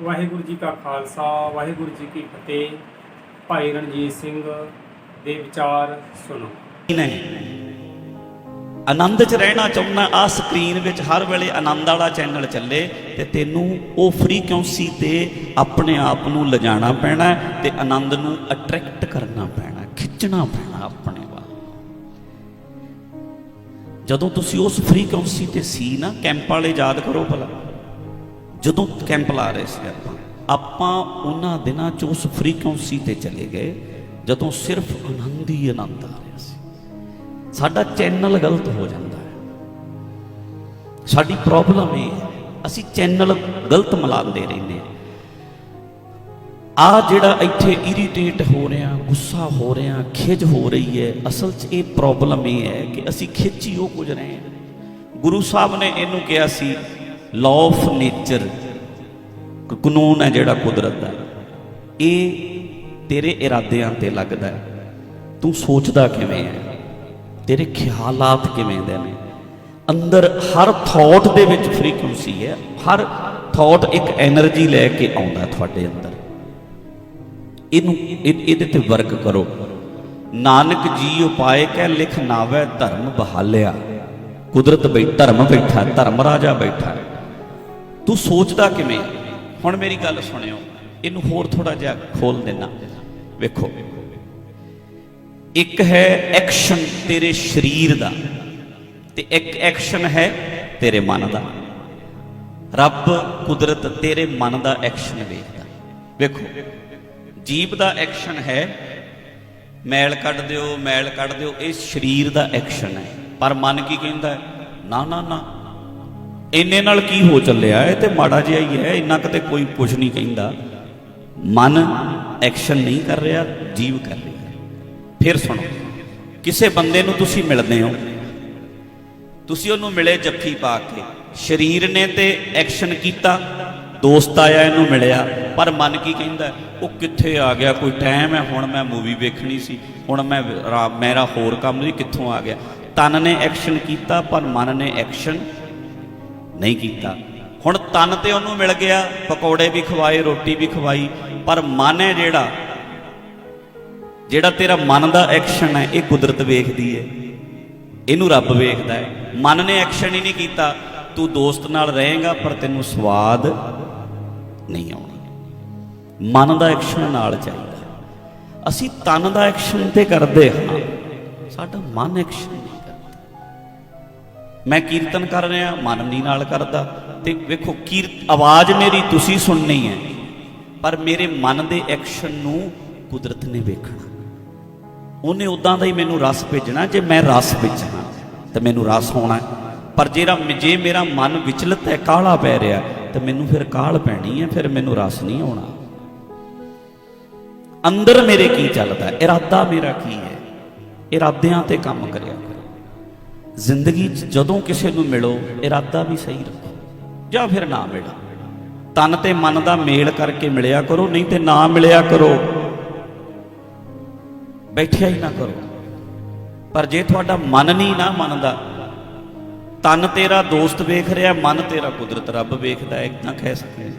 ਵਾਹਿਗੁਰੂ ਜੀ ਕਾ ਖਾਲਸਾ, ਵਾਹਿਗੁਰੂ ਜੀ ਕੀ ਫਤਿਹ। ਭਾਈ ਰਣਜੀਤ ਸਿੰਘ ਦੇ ਵਿਚਾਰ ਸੁਣੋ। ਨਹੀਂ ਆਨੰਦ 'ਚ ਰਹਿਣਾ ਚਾਹੁੰਦਾ ਆ ਸਕਰੀਨ ਵਿੱਚ ਹਰ ਵੇਲੇ ਆਨੰਦ ਵਾਲਾ ਚੈਨਲ ਚੱਲੇ ਤੇ ਤੈਨੂੰ ਉਹ ਫ੍ਰੀਕੁਐਂਸੀ ਤੇ ਆਪਣੇ ਆਪ ਨੂੰ ਲਿਜਾਣਾ ਪੈਣਾ ਹੈ ਤੇ ਆਨੰਦ ਨੂੰ ਅਟਰੈਕਟ ਕਰਨਾ ਪੈਣਾ ਖਿੱਚਣਾ ਪੈਣਾ ਆਪਣੇ ਵੱਲ। ਜਦੋਂ ਤੁਸੀਂ ਉਸ ਫ੍ਰੀਕੁਐਂਸੀ ਤੇ ਸੀ ਨਾ ਕੈਂਪ ਵਾਲੇ ਯਾਦ ਕਰੋ ਭਲਾ। ਜਦੋਂ ਕੈਂਪ ਲਾ ਰਹੇ ਸੀ ਆਪਾਂ ਆਪਾਂ ਉਹਨਾਂ ਦਿਨਾਂ 'ਚ ਉਸ ਫ੍ਰੀਕੁਐਂਸੀ ਤੇ ਚਲੇ ਗਏ, ਜਦੋਂ ਸਿਰਫ ਆਨੰਦ ਹੀ ਆਨੰਦ ਆ ਰਿਹਾ ਸੀ। ਸਾਡਾ ਚੈਨਲ ਗਲਤ ਹੋ ਜਾਂਦਾ ਹੈ। ਸਾਡੀ ਪ੍ਰੋਬਲਮ ਇਹ ਹੈ, ਅਸੀਂ ਚੈਨਲ ਗਲਤ ਮਿਲਾਉਂਦੇ ਰਹਿੰਦੇ ਹਾਂ। ਆ ਜਿਹੜਾ ਇੱਥੇ ਇਰੀਟੇਟ ਹੋ ਰਿਹਾ, ਗੁੱਸਾ ਹੋ ਰਿਹਾ ਖਿਜ ਹੋ ਰਹੀ ਹੈ, ਅਸਲ 'ਚ ਇਹ ਪ੍ਰੋਬਲਮ ਇਹ ਹੈ ਕਿ ਅਸੀਂ ਖਿੱਚੀ ਉਹ ਕੁਝ ਰਹੇ ਹਾਂ। ਗੁਰੂ ਸਾਹਿਬ ਨੇ ਇਹਨੂੰ ਕਿਹਾ ਸੀ ਲਾਅ ਆਫ ਨੇਚਰ ਕਾਨੂੰਨ ਹੈ ਜਿਹੜਾ ਕੁਦਰਤ ਦਾ। ਇਹ ਤੇਰੇ ਇਰਾਦਿਆਂ ਤੇ ਲੱਗਦਾ ਤੂੰ ਸੋਚਦਾ ਕਿਵੇਂ ਹੈ? ਤੇਰੇ ਖਿਆਲਾਤ ਕਿਵੇਂ ਦੇ ਨੇ? ਅੰਦਰ ਹਰ ਥਾਟ ਦੇ ਵਿੱਚ ਫ੍ਰੀਕੁਐਂਸੀ ਹੈ। ਹਰ ਥਾਟ ਇੱਕ એનર્ਜੀ ਲੈ ਕੇ ਆਉਂਦਾ ਤੁਹਾਡੇ ਅੰਦਰ। ਇਹਨੂੰ ਇਹਦੇ ਤੇ ਵਰਕ ਕਰੋ। ਨਾਨਕ ਜੀ ਉਪਾਏ ਕਹਿ ਲਿਖ ਨਾਵੇ ਧਰਮ ਬਹਾਲਿਆ। ਕੁਦਰਤ ਬਈ ਧਰਮ ਬੈਠਾ, ਧਰਮ ਰਾਜਾ ਬੈਠਾ। ਤੂੰ ਸੋਚਦਾ ਕਿਵੇਂ? ਹੁਣ ਮੇਰੀ ਗੱਲ ਸੁਣਿਓ। ਇਹਨੂੰ ਹੋਰ ਥੋੜਾ ਜਿਹਾ ਖੋਲ ਦੇਣਾ ਵੇਖੋ। ਇੱਕ ਹੈ ਐਕਸ਼ਨ ਤੇਰੇ ਸਰੀਰ ਦਾ ਤੇ ਇੱਕ ਐਕਸ਼ਨ ਹੈ ਤੇਰੇ ਮਨ ਦਾ। ਰੱਬ ਕੁਦਰਤ ਤੇਰੇ ਮਨ ਦਾ ਐਕਸ਼ਨ ਵੇਖਦਾ। ਵੇਖੋ। ਜੀਭ ਦਾ ਐਕਸ਼ਨ ਹੈ, ਮੈਲ ਕੱਢ ਦਿਓ, ਮੈਲ ਕੱਢ ਦਿਓ, ਇਹ ਸਰੀਰ ਦਾ ਐਕਸ਼ਨ ਹੈ। ਪਰ ਮਨ ਕੀ ਕਹਿੰਦਾ ਨਾ ਨਾ ਨਾ। ਇੰਨੇ ਨਾਲ ਕੀ ਹੋ ਚੱਲਿਆ ਇਹ ਤੇ ਮਾੜਾ ਜਿਹਾ ਹੀ ਹੈ, ਇੰਨਾ ਕਿਤੇ ਕੋਈ ਕੁਝ ਨਹੀਂ ਕਹਿੰਦਾ। ਮਨ ਐਕਸ਼ਨ ਨਹੀਂ ਕਰ ਰਿਹਾ, ਜੀਵ ਕਰ ਰਿਹਾ। ਫਿਰ ਸੁਣੋ, ਕਿਸੇ ਬੰਦੇ ਨੂੰ ਤੁਸੀਂ ਮਿਲਦੇ ਹੋ, ਤੁਸੀਂ ਉਹਨੂੰ ਮਿਲੇ ਜੱਫੀ ਪਾ ਕੇ। ਸਰੀਰ ਨੇ ਤੇ ਐਕਸ਼ਨ ਕੀਤਾ, ਦੋਸਤ ਆਇਆ ਇਹਨੂੰ ਮਿਲਿਆ, ਪਰ ਮਨ ਕੀ ਕਹਿੰਦਾ, ਉਹ ਕਿੱਥੇ ਆ ਗਿਆ, ਕੋਈ ਟਾਈਮ ਹੈ, ਹੁਣ ਮੈਂ ਮੂਵੀ ਵੇਖਣੀ ਸੀ, ਹੁਣ ਮੈਂ ਮੇਰਾ ਹੋਰ ਕੰਮ ਨਹੀਂ ਕਿੱਥੋਂ ਆ ਗਿਆ। ਤਨ ਨੇ ਐਕਸ਼ਨ ਕੀਤਾ, ਪਰ ਮਨ ਨੇ ਐਕਸ਼ਨ ਨਹੀਂ ਕੀਤਾ। ਹੁਣ ਤਨ ਤੇ ਉਹਨੂੰ ਮਿਲ ਗਿਆ, ਪਕੌੜੇ ਵੀ ਖਵਾਏ, ਰੋਟੀ ਵੀ ਖਵਾਈ, ਪਰ ਮਨ ਹੈ ਜਿਹੜਾ ਜਿਹੜਾ ਤੇਰਾ ਮਨ ਦਾ ਐਕਸ਼ਨ ਹੈ, ਇਹ ਕੁਦਰਤ ਵੇਖਦੀ ਹੈ। ਇਹਨੂੰ ਰੱਬ ਵੇਖਦਾ ਹੈ। ਮਨ ਨੇ ਐਕਸ਼ਨ ਹੀ ਨਹੀਂ ਕੀਤਾ। ਤੂੰ ਦੋਸਤ ਨਾਲ ਰਹੇਗਾ, ਪਰ ਤੈਨੂੰ ਸਵਾਦ ਨਹੀਂ ਆਉਣਾ। ਮਨ ਦਾ ਐਕਸ਼ਨ ਨਾਲ ਚਾਹੀਦਾ। ਅਸੀਂ ਤਨ ਦਾ ਐਕਸ਼ਨ ਤੇ ਕਰਦੇ ਹਾਂ। ਸਾਡਾ ਮਨ ਐਕਸ਼ਨ ਮੈਂ ਕੀਰਤਨ ਕਰ ਰਿਹਾ, ਮਨ ਨਹੀਂ ਨਾਲ ਕਰਦਾ। ਤੇ ਵੇਖੋ ਕੀਰਤ ਆਵਾਜ਼ ਮੇਰੀ ਤੁਸੀਂ ਸੁਣਨੀ ਹੈ, ਪਰ ਮੇਰੇ ਮਨ ਦੇ ਐਕਸ਼ਨ ਨੂੰ ਕੁਦਰਤ ਨੇ ਵੇਖਣਾ। ਉਹਨੇ ਉਦਾਂ ਦਾ ਹੀ ਮੈਨੂੰ ਰਸ ਭੇਜਣਾ, ਜੇ ਮੈਂ ਰਸ ਵਿੱਚ ਹਾਂ ਤੇ ਮੈਨੂੰ ਰਸ ਹੋਣਾ ਪਰ ਜਿਹੜਾ ਜੇ ਮੇਰਾ ਮਨ ਵਿਚਲਿਤ ਹੈ ਕਾਹਲਾ ਪੈ ਰਿਹਾ ਤੇ ਮੈਨੂੰ ਫਿਰ ਕਾਹਲ ਪੈਣੀ ਹੈ, ਫਿਰ ਮੈਨੂੰ ਰਸ ਨਹੀਂ ਆਉਣਾ। ਅੰਦਰ ਮੇਰੇ ਕੀ ਚੱਲਦਾ ਇਰਾਦਾ ਮੇਰਾ ਕੀ ਹੈ? ਇਰਾਦਿਆਂ ਤੇ ਕੰਮ ਕਰਿਆ ਜ਼ਿੰਦਗੀ 'ਚ ਜਦੋਂ ਕਿਸੇ ਨੂੰ ਮਿਲੋ, ਇਰਾਦਾ ਵੀ ਸਹੀ ਰੱਖੋ, ਜਾਂ ਫਿਰ ਨਾ ਮਿਲੋ। ਤਨ ਤੇ ਮਨ ਦਾ ਮੇਲ ਕਰਕੇ ਮਿਲਿਆ ਕਰੋ, ਨਹੀਂ ਤੇ ਨਾ ਮਿਲਿਆ ਕਰੋ। ਬੈਠਿਆ ਹੀ ਨਾ ਕਰੋ। ਪਰ ਜੇ ਤੁਹਾਡਾ ਮਨ ਨਹੀਂ ਨਾ ਮੰਨਦਾ ਤਨ ਤੇਰਾ ਦੋਸਤ ਵੇਖ ਰਿਹਾ, ਮਨ ਤੇਰਾ ਕੁਦਰਤ ਰੱਬ ਵੇਖਦਾ ਹੈ ਇਦਾਂ ਕਹਿ ਸਕਦੇ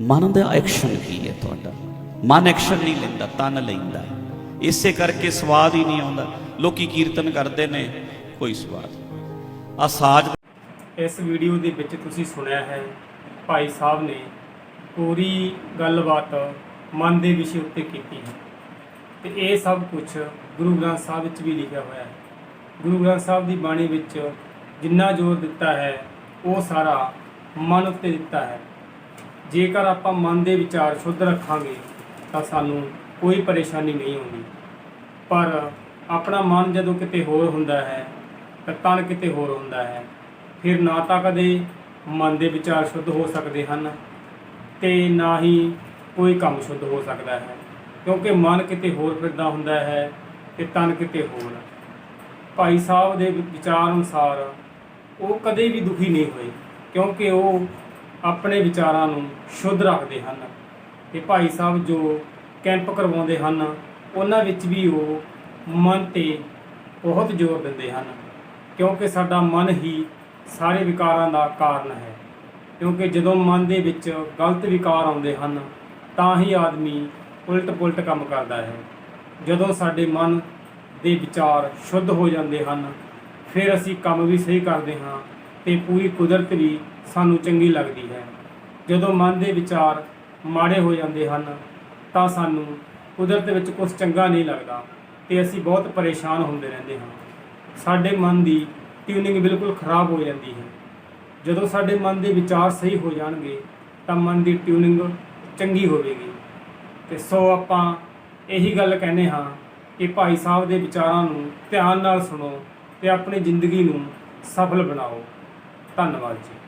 ਮਨ ਦਾ ਐਕਸ਼ਨ ਕੀ ਹੈ ਤੁਹਾਡਾ? ਮਨ ਐਕਸ਼ਨ ਨਹੀਂ ਲੈਂਦਾ ਤਨ ਲੈਂਦਾ। ਇਸੇ ਕਰਕੇ ਸਵਾਦ ਹੀ ਨਹੀਂ ਆਉਂਦਾ। ਲੋਕੀ ਕੀਰਤਨ ਕਰਦੇ ਨੇ ਕੋਈ ਸਵਾਲ ਆ ਸਾਜ ਇਸ ਵੀਡੀਓ ਦੇ ਵਿੱਚ ਤੁਸੀਂ ਸੁਣਿਆ ਹੈ, ਭਾਈ ਸਾਹਿਬ ਨੇ ਪੂਰੀ ਗੱਲਬਾਤ ਮਨ ਦੇ ਵਿਸ਼ੇ ਉੱਤੇ ਕੀਤੀ ਹੈ। ਤੇ ਇਹ ਸਭ ਕੁਝ ਗੁਰੂ ਗ੍ਰੰਥ ਸਾਹਿਬ ਵਿੱਚ ਵੀ ਲਿਖਿਆ ਹੋਇਆ ਹੈ। ਗੁਰੂ ਗ੍ਰੰਥ ਸਾਹਿਬ ਦੀ ਬਾਣੀ ਵਿੱਚ ਜਿੰਨਾ ਜ਼ੋਰ ਦਿੱਤਾ ਹੈ, ਉਹ ਸਾਰਾ ਮਨ ਉੱਤੇ ਦਿੱਤਾ ਹੈ। ਜੇਕਰ ਆਪਾਂ ਮਨ ਦੇ ਵਿਚਾਰ ਸ਼ੁੱਧ ਰੱਖਾਂਗੇ, ਤਾਂ ਸਾਨੂੰ ਕੋਈ ਪਰੇਸ਼ਾਨੀ ਨਹੀਂ ਆਉਂਦੀ। ਪਰ ਆਪਣਾ ਮਨ ਜਦੋਂ ਕਿਤੇ ਹੋਰ ਹੁੰਦਾ ਹੈ ਤਾਂ ਤਨ ਕਿਤੇ ਹੋਰ ਹੁੰਦਾ ਹੈ। ਫਿਰ ਨਾ ਤਾਂ ਕਦੇ ਮਨ ਦੇ ਵਿਚਾਰ ਸ਼ੁੱਧ ਹੋ ਸਕਦੇ ਹਨ ਤੇ ਨਾ ਹੀ ਕੋਈ ਕੰਮ ਸ਼ੁੱਧ ਹੋ ਸਕਦਾ ਹੈ। ਕਿਉਂਕਿ ਮਨ ਕਿਤੇ ਹੋਰ ਫਿਰਦਾ ਹੁੰਦਾ ਹੈ ਤੇ ਤਨ ਕਿਤੇ ਹੋਰ। ਭਾਈ ਸਾਹਿਬ ਦੇ ਵਿਚਾਰ ਅਨੁਸਾਰ ਉਹ ਕਦੇ ਵੀ ਦੁਖੀ ਨਹੀਂ ਹੋਏ, ਕਿਉਂਕਿ ਉਹ ਆਪਣੇ ਵਿਚਾਰਾਂ ਨੂੰ ਸ਼ੁੱਧ ਰੱਖਦੇ ਹਨ। ਤੇ ਭਾਈ ਸਾਹਿਬ ਜੋ ਕੈਂਪ ਕਰਵਾਉਂਦੇ ਹਨ, ਉਹਨਾਂ ਵਿੱਚ ਵੀ ਉਹ ਮਨ ਤੇ ਬਹੁਤ ਜ਼ੋਰ ਦਿੰਦੇ ਹਨ। ਕਿਉਂਕਿ ਸਾਡਾ ਮਨ ਹੀ ਸਾਰੇ ਵਿਕਾਰਾਂ ਦਾ ਕਾਰਨ ਹੈ। ਕਿਉਂਕਿ ਜਦੋਂ ਮਨ ਦੇ ਵਿੱਚ ਗਲਤ ਵਿਕਾਰ ਆਉਂਦੇ ਹਨ, ਤਾਂ ਹੀ ਆਦਮੀ ਉਲਟ ਪੁਲਟ ਕੰਮ ਕਰਦਾ ਹੈ। ਜਦੋਂ ਸਾਡੇ ਮਨ ਦੇ ਵਿਚਾਰ ਸ਼ੁੱਧ ਹੋ ਜਾਂਦੇ ਹਨ, ਫਿਰ ਅਸੀਂ ਕੰਮ ਵੀ ਸਹੀ ਕਰਦੇ ਹਾਂ ਤੇ ਪੂਰੀ ਕੁਦਰਤ ਵੀ ਸਾਨੂੰ ਚੰਗੀ ਲੱਗਦੀ ਹੈ। ਜਦੋਂ ਮਨ ਦੇ ਵਿਚਾਰ ਮਾੜੇ ਹੋ ਜਾਂਦੇ ਹਨ, ਤਾਂ ਸਾਨੂੰ ਕੁਦਰਤ ਵਿੱਚ ਕੁਝ ਚੰਗਾ ਨਹੀਂ ਲੱਗਦਾ ਤੇ ਅਸੀਂ ਬਹੁਤ ਪਰੇਸ਼ਾਨ ਹੁੰਦੇ ਰਹਿੰਦੇ ਹਾਂ। ਸਾਡੇ ਮਨ ਦੀ ਟਿਊਨਿੰਗ ਬਿਲਕੁਲ ਖਰਾਬ ਹੋ ਜਾਂਦੀ ਹੈ। ਜਦੋਂ ਸਾਡੇ ਮਨ ਦੇ ਵਿਚਾਰ ਸਹੀ ਹੋ ਜਾਣਗੇ, ਤਾਂ ਮਨ ਦੀ ਟਿਊਨਿੰਗ ਚੰਗੀ ਹੋਵੇਗੀ। ਤੇ ਸੋ ਆਪਾਂ ਇਹੀ ਗੱਲ ਕਹਿੰਦੇ ਹਾਂ ਕਿ ਭਾਈ ਸਾਹਿਬ ਦੇ ਵਿਚਾਰਾਂ ਨੂੰ ਧਿਆਨ ਨਾਲ ਸੁਣੋ ਤੇ ਆਪਣੀ ਜ਼ਿੰਦਗੀ ਨੂੰ ਸਫਲ ਬਣਾਓ। ਧੰਨਵਾਦ ਜੀ।